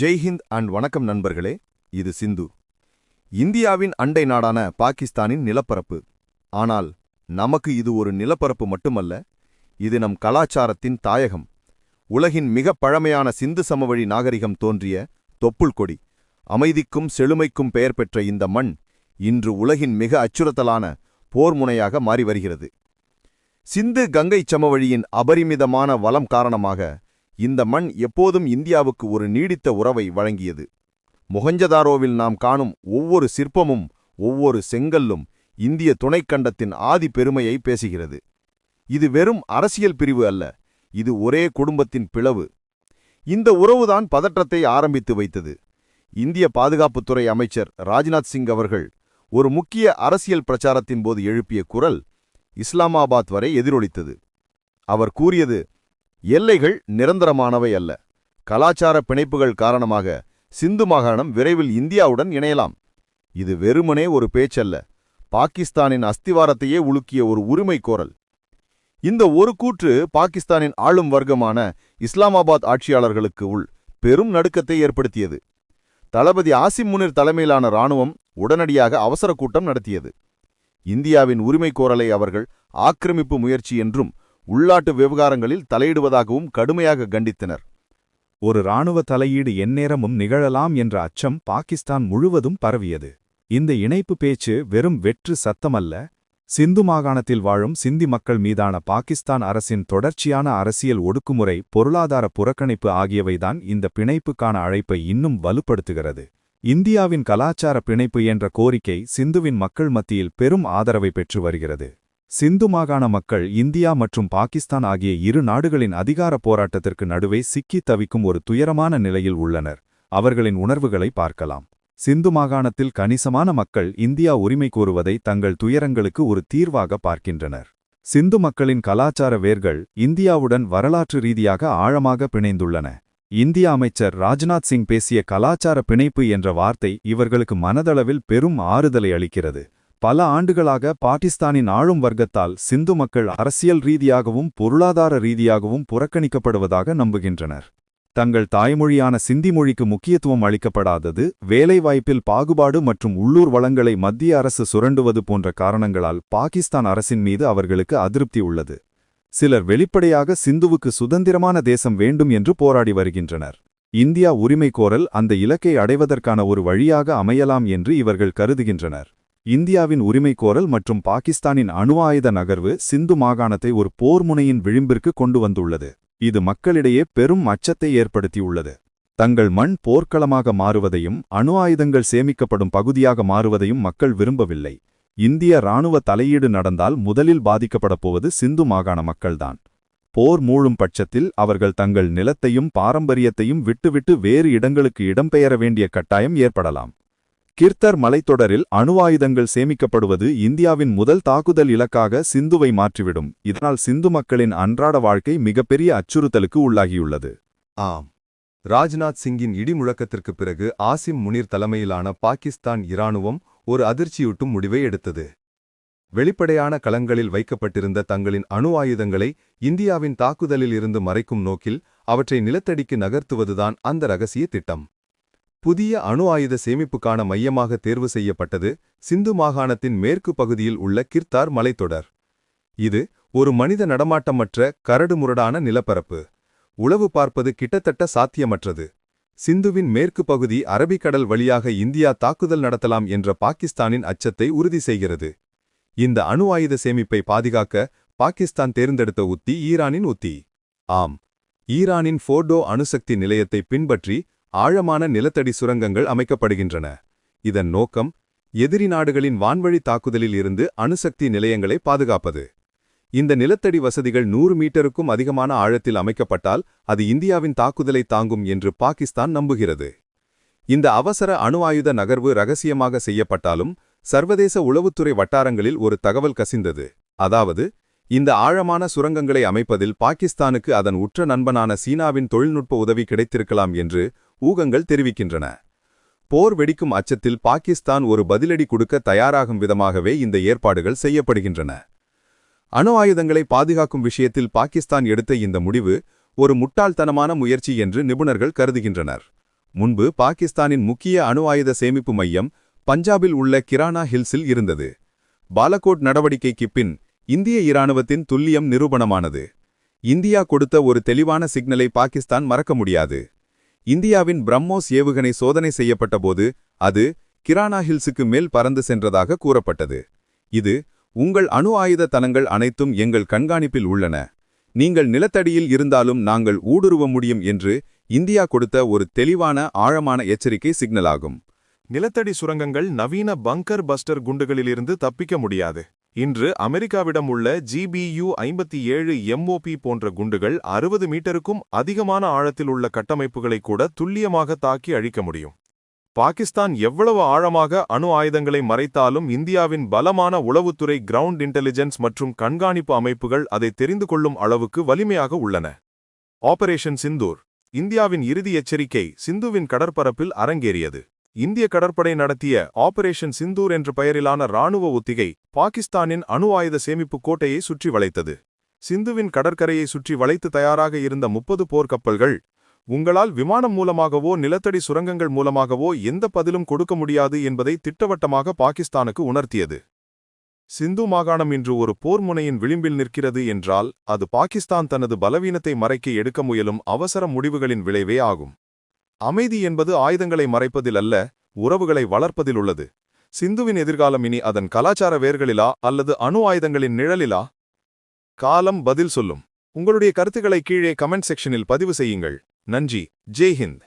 ஜெய்ஹிந்த் and வணக்கம் நண்பர்களே இது சிந்து. இந்தியாவின் அண்டை நாடான பாகிஸ்தானின் நிலப்பரப்பு. ஆனால் நமக்கு இது ஒரு நிலப்பரப்பு மட்டுமல்ல இது நம் கலாச்சாரத்தின் தாயகம். உலகின் மிகப் பழமையான சிந்து சமவழி நாகரிகம் தோன்றிய தொப்புள் கொடி அமைதிக்கும் செழுமைக்கும் பெயர் பெற்ற இந்த மண் இன்று உலகின் மிக அச்சுறுத்தலான போர் முனையாக மாறி வருகிறது. சிந்து கங்கை சமவழியின் அபரிமிதமான வளம் காரணமாக இந்த மண் எப்போதும் இந்தியாவுக்கு ஒரு நீடித்த உறவை வழங்கியது. மொஹஞ்சதாரோவில் நாம் காணும் ஒவ்வொரு சிற்பமும் ஒவ்வொரு செங்கல்லும் இந்திய துணைக்கண்டத்தின் ஆதி பெருமையை பேசுகிறது. இது வெறும் அரசியல் பிரிவு அல்ல இது ஒரே குடும்பத்தின் பிளவு. இந்த உறவுதான் பதற்றத்தை ஆரம்பித்து வைத்தது. இந்திய பாதுகாப்புத்துறை அமைச்சர் ராஜ்நாத் சிங் அவர்கள் ஒரு முக்கிய அரசியல் பிரச்சாரத்தின் போது எழுப்பிய குரல் இஸ்லாமாபாத் வரை எதிரொலித்தது. அவர் கூறியது எல்லைகள் நிரந்தரமானவை அல்ல. கலாச்சார பிணைப்புகள் காரணமாக சிந்து மாகாணம் விரைவில் இந்தியாவுடன் இணையலாம். இது வெறுமனே ஒரு பேச்சல்ல. பாகிஸ்தானின் அஸ்திவாரத்தையே உலுக்கிய ஒரு உரிமை கோரல். இந்த ஒரு கூற்று பாகிஸ்தானின் ஆளும் வர்க்கமான இஸ்லாமாபாத் ஆட்சியாளர்களுக்கு உள் பெரும் நடுக்கத்தை ஏற்படுத்தியது. தளபதி ஆசிம் முனிர் தலைமையிலான இராணுவம் உடனடியாக அவசர கூட்டம் நடத்தியது. இந்தியாவின் உரிமை கோரலை அவர்கள் ஆக்கிரமிப்பு முயற்சி என்றும் உள்நாட்டு விவகாரங்களில் தலையிடுவதாகவும் கடுமையாக கண்டித்தனர். ஒரு இராணுவ தலையீடு எந்நேரமும் நிகழலாம் என்ற அச்சம் பாகிஸ்தான் முழுவதும் பரவியது. இந்த இணைப்பு பேச்சு வெறும் வெற்று சத்தமல்ல. சிந்து மாகாணத்தில் வாழும் சிந்தி மக்கள் மீதான பாகிஸ்தான் அரசின் தொடர்ச்சியான அரசியல் ஒடுக்குமுறை பொருளாதார புறக்கணிப்பு ஆகியவைதான் இந்த பிணைப்புக்கான அழைப்பை இன்னும் வலுப்படுத்துகிறது. இந்தியாவின் கலாச்சார பிணைப்பு என்ற கோரிக்கை சிந்துவின் மக்கள் மத்தியில் பெரும் ஆதரவை பெற்று வருகிறது. சிந்து மாகாண மக்கள் இந்தியா மற்றும் பாகிஸ்தான் ஆகிய இரு நாடுகளின் அதிகார போராட்டத்திற்கு நடுவே சிக்கித் தவிக்கும் ஒரு துயரமான நிலையில் உள்ளனர். அவர்களின் உணர்வுகளை பார்க்கலாம். சிந்து மாகாணத்தில் கணிசமான மக்கள் இந்தியா உரிமை கோருவதை தங்கள் துயரங்களுக்கு ஒரு தீர்வாக பார்க்கின்றனர். சிந்து மக்களின் கலாச்சார வேர்கள் இந்தியாவுடன் வரலாற்று ரீதியாக ஆழமாக பிணைந்துள்ளன. இந்திய அமைச்சர் ராஜ்நாத் சிங் பேசிய கலாச்சார பிணைப்பு என்ற வார்த்தை இவர்களுக்கு மனதளவில் பெரும் ஆறுதலை அளிக்கிறது. பல ஆண்டுகளாக பாகிஸ்தானின் ஆளும் வர்க்கத்தால் சிந்து மக்கள் அரசியல் ரீதியாகவும் பொருளாதார ரீதியாகவும் புறக்கணிக்கப்படுவதாக நம்புகின்றனர். தங்கள் தாய்மொழியான சிந்தி மொழிக்கு முக்கியத்துவம் அளிக்கப்படாதது வேலைவாய்ப்பில் பாகுபாடு மற்றும் உள்ளூர் வளங்களை மத்திய அரசு சுரண்டுவது போன்ற காரணங்களால் பாகிஸ்தான் அரசின் மீது அவர்களுக்கு அதிருப்தி உள்ளது. சிலர் வெளிப்படையாக சிந்துவுக்கு சுதந்திரமான தேசம் வேண்டும் என்று போராடி வருகின்றனர். இந்தியா உரிமை கோரல் அந்த இலக்கை அடைவதற்கான ஒரு வழியாக அமையலாம் என்று இவர்கள் கருதுகின்றனர். இந்தியாவின் உரிமை கோரல் மற்றும் பாகிஸ்தானின் அணு ஆயுத நகர்வு சிந்து மாகாணத்தை ஒரு போர் முனையின் விளிம்பிற்கு கொண்டு வந்துள்ளது இது மக்களிடையே பெரும் அச்சத்தை ஏற்படுத்தியுள்ளது. தங்கள் மண் போர்க்களமாக மாறுவதையும் அணு ஆயுதங்கள் சேமிக்கப்படும் பகுதியாக மாறுவதையும் மக்கள் விரும்பவில்லை. இந்திய இராணுவ தலையீடு நடந்தால் முதலில் பாதிக்கப்படப் போவது சிந்து மாகாண மக்கள்தான். போர் மூழும் பட்சத்தில் அவர்கள் தங்கள் நிலத்தையும் பாரம்பரியத்தையும் விட்டுவிட்டு வேறு இடங்களுக்கு இடம்பெயர வேண்டிய கட்டாயம் ஏற்படலாம். கிர்த்தர் மலைத்தொடரில் அணு ஆயுதங்கள் சேமிக்கப்படுவது இந்தியாவின் முதல் தாக்குதல் இலக்காக சிந்துவை மாற்றிவிடும். இதனால் சிந்து மக்களின் அன்றாட வாழ்க்கை மிகப்பெரிய அச்சுறுத்தலுக்கு உள்ளாகியுள்ளது. ஆம். ராஜ்நாத் சிங்கின் இடிமுழக்கத்திற்கு பிறகு ஆசிம் முனிர் தலைமையிலான பாகிஸ்தான் இராணுவம் ஒரு அதிர்ச்சியூட்டும் முடிவை எடுத்தது. வெளிப்படையான களங்களில் வைக்கப்பட்டிருந்த தங்களின் அணு ஆயுதங்களை இந்தியாவின் தாக்குதலில் இருந்து மறைக்கும் நோக்கில் அவற்றை நிலத்தடிக்கு நகர்த்துவதுதான் அந்த ரகசிய திட்டம். புதிய அணு ஆயுத சேமிப்புக்கான மையமாக தேர்வு செய்யப்பட்டது சிந்து மாகாணத்தின் மேற்கு பகுதியில் உள்ள கிர்தார் மலைத்தொடர். இது ஒரு மனித நடமாட்டமற்ற கரடுமுரடான நிலப்பரப்பு. உளவு பார்ப்பது கிட்டத்தட்ட சாத்தியமற்றது. சிந்துவின் மேற்கு பகுதி அரபிக்கடல் வழியாக இந்தியா தாக்குதல் நடத்தலாம் என்ற பாகிஸ்தானின் அச்சத்தை உறுதி செய்கிறது. இந்த அணு ஆயுத சேமிப்பை பாதுகாக்க பாகிஸ்தான் தேர்ந்தெடுத்த உத்தி ஈரானின் உத்தி. ஆம். ஈரானின் ஃபோர்டோ அணுசக்தி நிலையத்தை பின்பற்றி ஆழமான நிலத்தடி சுரங்கங்கள் அமைக்கப்படுகின்றன. இதன் நோக்கம் எதிரி நாடுகளின் வான்வழி தாக்குதலில் இருந்து அணுசக்தி நிலையங்களை பாதுகாப்பது. இந்த நிலத்தடி வசதிகள் நூறு மீட்டருக்கும் அதிகமான ஆழத்தில் அமைக்கப்பட்டால் அது இந்தியாவின் தாக்குதலை தாங்கும் என்று பாகிஸ்தான் நம்புகிறது. இந்த அவசர அணு ஆயுத நகர்வு ரகசியமாக செய்யப்பட்டாலும் சர்வதேச உளவுத்துறை வட்டாரங்களில் ஒரு தகவல் கசிந்தது. அதாவது இந்த ஆழமான சுரங்கங்களை அமைப்பதில் பாகிஸ்தானுக்கு அதன் உற்ற நண்பனான சீனாவின் தொழில்நுட்ப உதவி கிடைத்திருக்கலாம் என்று ஊகங்கள் தெரிவிக்கின்றன. போர் வெடிக்கும் அச்சத்தில் பாகிஸ்தான் ஒரு பதிலடி கொடுக்க தயாராகும் விதமாகவே இந்த ஏற்பாடுகள் செய்யப்படுகின்றன. அணு ஆயுதங்களை பாதுகாக்கும் விஷயத்தில் பாகிஸ்தான் எடுத்த இந்த முடிவு ஒரு முட்டாள்தனமான முயற்சி என்று நிபுணர்கள் கருதுகின்றனர். முன்பு பாகிஸ்தானின் முக்கிய அணு ஆயுத சேமிப்பு மையம் பஞ்சாபில் உள்ள கிரானா ஹில்ஸில் இருந்தது. பாலகோட் நடவடிக்கைக்கு பின் இந்திய இராணுவத்தின் துல்லியம் நிரூபணமானது. இந்தியா கொடுத்த ஒரு தெளிவான சிக்னலை பாகிஸ்தான் மறக்க முடியாது. இந்தியாவின் பிரம்மோஸ் ஏவுகணை சோதனை செய்யப்பட்டபோது அது கிரானா ஹில்ஸுக்கு மேல் பறந்து சென்றதாக கூறப்பட்டது. இது உங்கள் அணு ஆயுத தளங்கள் அனைத்தும் எங்கள் கண்காணிப்பில் உள்ளன. நீங்கள் நிலத்தடியில் இருந்தாலும் நாங்கள் ஊடுருவ முடியும் என்று இந்தியா கொடுத்த ஒரு தெளிவான ஆழமான எச்சரிக்கை சிக்னலாகும். நிலத்தடி சுரங்கங்கள் நவீன பங்கர் பஸ்டர் குண்டுகளிலிருந்து தப்பிக்க முடியாது. இன்று அமெரிக்காவிடம் உள்ள ஜிபியு ஐம்பத்தி ஏழு எம்ஓபி போன்ற குண்டுகள் அறுபது மீட்டருக்கும் அதிகமான ஆழத்தில் உள்ள கட்டமைப்புகளை கூட துல்லியமாக தாக்கி அழிக்க முடியும். பாகிஸ்தான் எவ்வளவு ஆழமாக அணு ஆயுதங்களை மறைத்தாலும் இந்தியாவின் பலமான உளவுத்துறை கிரவுண்ட் இன்டெலிஜென்ஸ் மற்றும் கண்காணிப்பு அமைப்புகள் அதை தெரிந்து கொள்ளும் அளவுக்கு வலிமையாக உள்ளன. ஆபரேஷன் சிந்தூர் இந்தியாவின் இறுதி எச்சரிக்கை சிந்துவின் கடற்பரப்பில் அரங்கேறியது. இந்திய கடற்படை நடத்திய ஆபரேஷன் சிந்தூர் என்ற பெயரிலான ராணுவ ஒத்திகை பாகிஸ்தானின் அணு ஆயுத சேமிப்பு கோட்டையை சுற்றி வளைத்தது. சிந்துவின் கடற்கரையை சுற்றி வளைத்து தயாராக இருந்த முப்பது போர்க்கப்பல்கள் உங்களால் விமானம் மூலமாகவோ நிலத்தடி சுரங்கங்கள் மூலமாகவோ எந்த பதிலும் கொடுக்க முடியாது என்பதை திட்டவட்டமாக பாகிஸ்தானுக்கு உணர்த்தியது. சிந்து மாகாணம் இன்று ஒரு போர் முனையின் விளிம்பில் நிற்கிறது என்றால் அது பாகிஸ்தான் தனது பலவீனத்தை மறைக்க எடுக்க முயலும் அவசர முடிவுகளின் விளைவே ஆகும். அமைதி என்பது ஆயுதங்களை மறைப்பதில் அல்ல உறவுகளை வளர்ப்பதில் உள்ளது. சிந்துவின் எதிர்காலம் இனி அதன் கலாச்சார வேர்களிலா அல்லது அணு ஆயுதங்களின் நிழலிலா? காலம் பதில் சொல்லும். உங்களுடைய கருத்துக்களை கீழே கமெண்ட் செக்ஷனில் பதிவு செய்யுங்கள். நன்றி. ஜெய் ஹிந்த்.